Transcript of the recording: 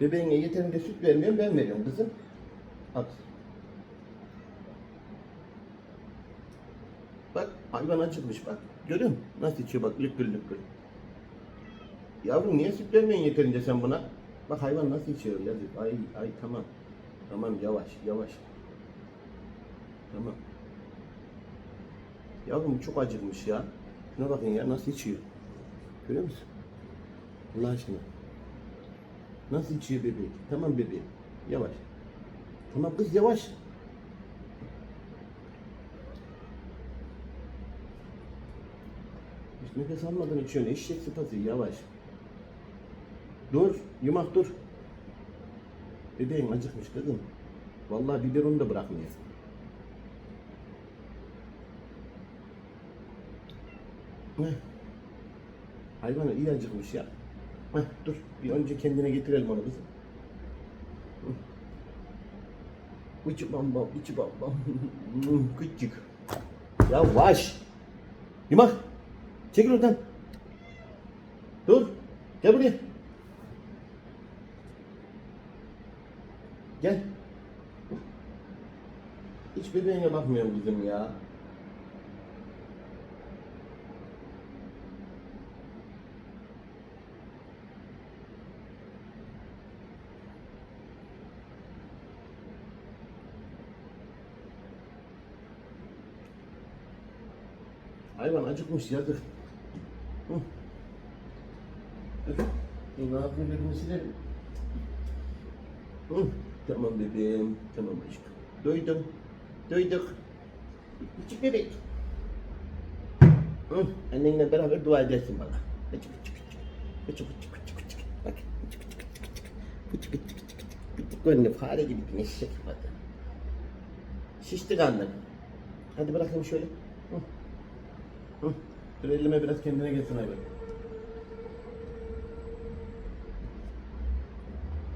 Bebeğine yeterince süt vermiyorum ben veriyorum kızım. At. Bak hayvan acıkmış bak. Görüyor musun? Nasıl içiyor bak lıkkır lıkkır. Yavrum niye süt vermiyorsun yeterince sen buna? Bak hayvan nasıl içiyor yazık. Ay ay tamam. Tamam yavaş yavaş. Tamam. Yavrum çok acıkmış ya. Şuna bakın ya nasıl içiyor. Görüyor musun? Allah aşkına. Nasıl içiyor bebeği? Tamam bebeğim. Yavaş. Tamam kız yavaş. Hiç nefes almadan içiyorsun. Eşek sıpası yavaş. Dur. Yumak dur. Bebeğin acıkmış kızım. Vallahi biberonu da bırakmıyor. Heh. Hayvan iyi acıkmış ya. Heh, dur bir önce kendine getirelim onu. Hı. İçi bam bam, içi bam bam. Hı, Küçük. Yavaş. Yumak. Çekil oradan. Dur. Gel buraya. Gel. Hiç bebeğine bakmıyorum bizim ya. Hayvan acıkmış yazık. Hı. Ne yapayım elimi silerim. Hı. Tamam bebeğim. Tamam aşkım. Duydum. Duyduk. Küçük bebek. Hı. Annenle beraber dua edersin bana. Küçük küçük küçük. Küçük küçük küçük küçük. Bak. Küçük küçük küçük küçük. Gönlü fare gibi sıfatı. Şişti karnım. Hadi bırakayım şöyle. Hı. Hı. Dur elime biraz kendine gelsin hayvan.